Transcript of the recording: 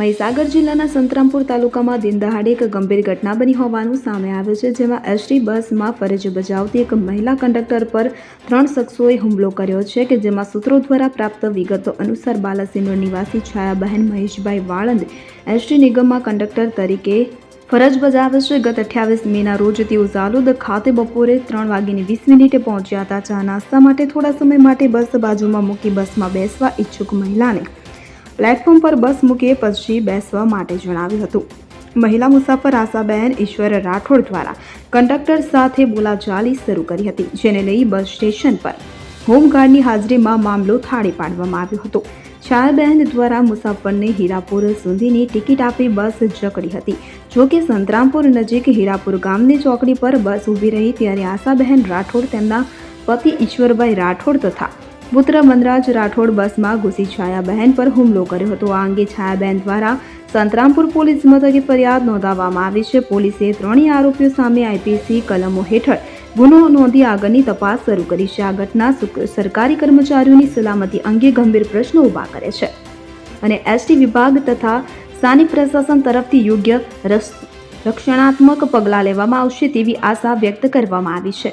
મહીસાગર જિલ્લાના સંતરામપુર તાલુકામાં દિનદહાડે એક ગંભીર ઘટના બની હોવાનું સામે આવ્યું છે, જેમાં એસટી બસમાં ફરજ બજાવતી એક મહિલા કંડક્ટર પર ત્રણ શખ્સોએ હુમલો કર્યો છે, કે જેમાં સૂત્રો દ્વારા પ્રાપ્ત વિગતો અનુસાર બાલાસિનોર નિવાસી છાયાબહેન મહેશભાઈ વાળંદ એસટી નિગમમાં કંડક્ટર તરીકે ફરજ બજાવે છે. ગત અઠ્યાવીસ મેના રોજ તેઓ ઝાલોદ ખાતે બપોરે ત્રણ વાગીને વીસ મિનિટે પહોંચ્યા હતા. ચા નાસ્તા માટે થોડા સમય માટે બસ બાજુમાં મૂકી બસમાં બેસવા ઈચ્છુક મહિલાને પ્લેટફોર્મ પર બસ મૂકીએ પછી બેસવા માટે જણાવ્યું હતું. મહિલા મુસાફર આશાબહેન ઈશ્વર રાઠોડ દ્વારા કંડક્ટર સાથે બોલાચાલી શરૂ કરી હતી, જેને લઈ બસ સ્ટેશન પર હોમગાર્ડની હાજરીમાં મામલો થાળી પાડવામાં આવ્યો હતો. છાયાબહેન દ્વારા મુસાફરને હીરાપુર સુધીની ટિકિટ આપી બસ જકડી હતી. જો કે સંતરામપુર નજીક હીરાપુર ગામની ચોકડી પર બસ ઊભી રહી ત્યારે આશાબહેન રાઠોડ તેમના પતિ ઈશ્વરભાઈ રાઠોડ તથા પુત્ર મનરાજ રાઠોડ બસમાં ઘૂસી છાયાબહેન પર હુમલો કર્યો હતો. આ અંગે છાયાબહેન દ્વારા સંતરામપુર પોલીસ મથકે ફરિયાદ નોંધાવવામાં આવી છે. પોલીસે ત્રણેય આરોપીઓ સામે આઈપીસી કલમો હેઠળ ગુનો નોંધી આગળની તપાસ શરૂ કરી છે. આ ઘટના સરકારી કર્મચારીઓની સલામતી અંગે ગંભીર પ્રશ્નો ઊભા કરે છે અને એસટી વિભાગ તથા સ્થાનિક પ્રશાસન તરફથી યોગ્ય રક્ષણાત્મક પગલાં લેવામાં આવશે તેવી આશા વ્યક્ત કરવામાં આવી છે.